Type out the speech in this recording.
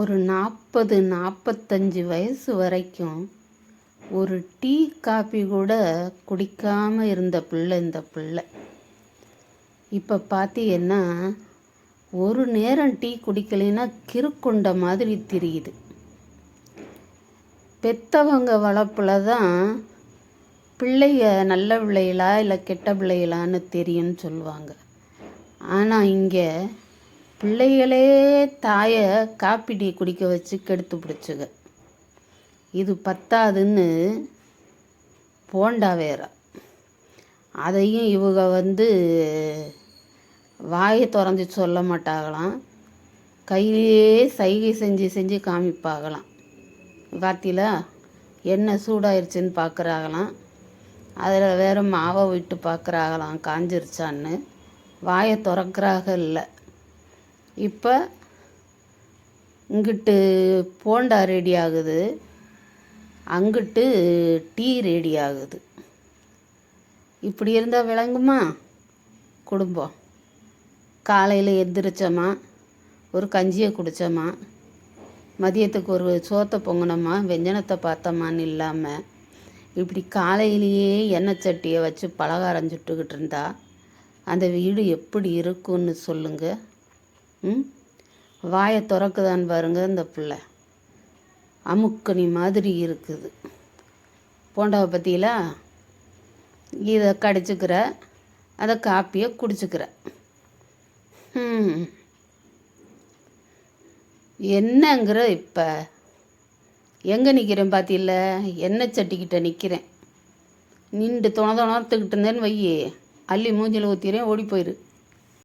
ஒரு நாற்பது நாற்பத்தஞ்சு வயசு வரைக்கும் ஒரு டீ காபி கூட குடிக்காமல் இருந்த பிள்ளை இந்த பிள்ளை. இப்போ பார்த்தீங்கன்னா ஒரு நேரம் டீ குடிக்கலைன்னா கிறுக்குண்ட மாதிரி தெரியுது. பெத்தவங்க வளர்ப்பில் தான் பிள்ளைய நல்ல பிள்ளைகளா இல்லை கெட்ட பிள்ளைகளான்னு தெரியும்னு சொல்லுவாங்க. ஆனால் இங்கே பிள்ளைகளே தாயை காப்பி டீ குடிக்க வச்சு கெடுத்து பிடிச்சிங்க இது பத்தாதுன்னு போண்டா வேற. அதையும் இவங்க வந்து வாயை திறந்து சொல்ல மாட்டாங்களாம். கையிலேயே சைகை செஞ்சு செஞ்சு காமிப்பாகலாம் பார்த்தீங்களா என்ன சூடாயிருச்சுன்னு பார்க்குறாங்களாம் அதில் வேற மாவை விட்டு பார்க்குறாங்களாம் காஞ்சிருச்சான்னு. வாயை திறக்கிறாக இல்லை. இப்போ இங்கிட்டு போண்டா ரெடி ஆகுது. அங்கிட்டு டீ ரெடி ஆகுது. இப்படி இருந்தால் விளங்குமா? குடும்பம் காலையில் எந்திரிச்சோமா? ஒரு கஞ்சியை குடித்தோமா மதியத்துக்கு ஒரு சோத்தை பொங்கினோமா? வெஞ்சனத்தை பார்த்தோமான்னு இல்லாமல் இப்படி காலையிலேயே எண்ணெய் சட்டியை வச்சு பலகாரம் சுட்டுக்கிட்டு இருந்தா அந்த வீடு எப்படி இருக்குன்னு சொல்லுங்கள் ம்? வாயை திறக்குதான்னு பாருங்க இந்த பிள்ளை. அமுக்கணி மாதிரி இருக்குது. போண்டாவை பற்றியில இதை கடிச்சுக்கிற அதை காப்பியை குடிச்சுக்கிற. ம். என்னங்கிற இப்போ? எங்கே நிற்கிறேன் பார்த்தியில எண்ணெய் சட்டிக்கிட்ட நிற்கிறேன் நின்று துணை துணத்துக்கிட்டு இருந்தேன்னு வை அள்ளி மூஞ்சில் ஊற்றிறேன் ஓடி போயிரு.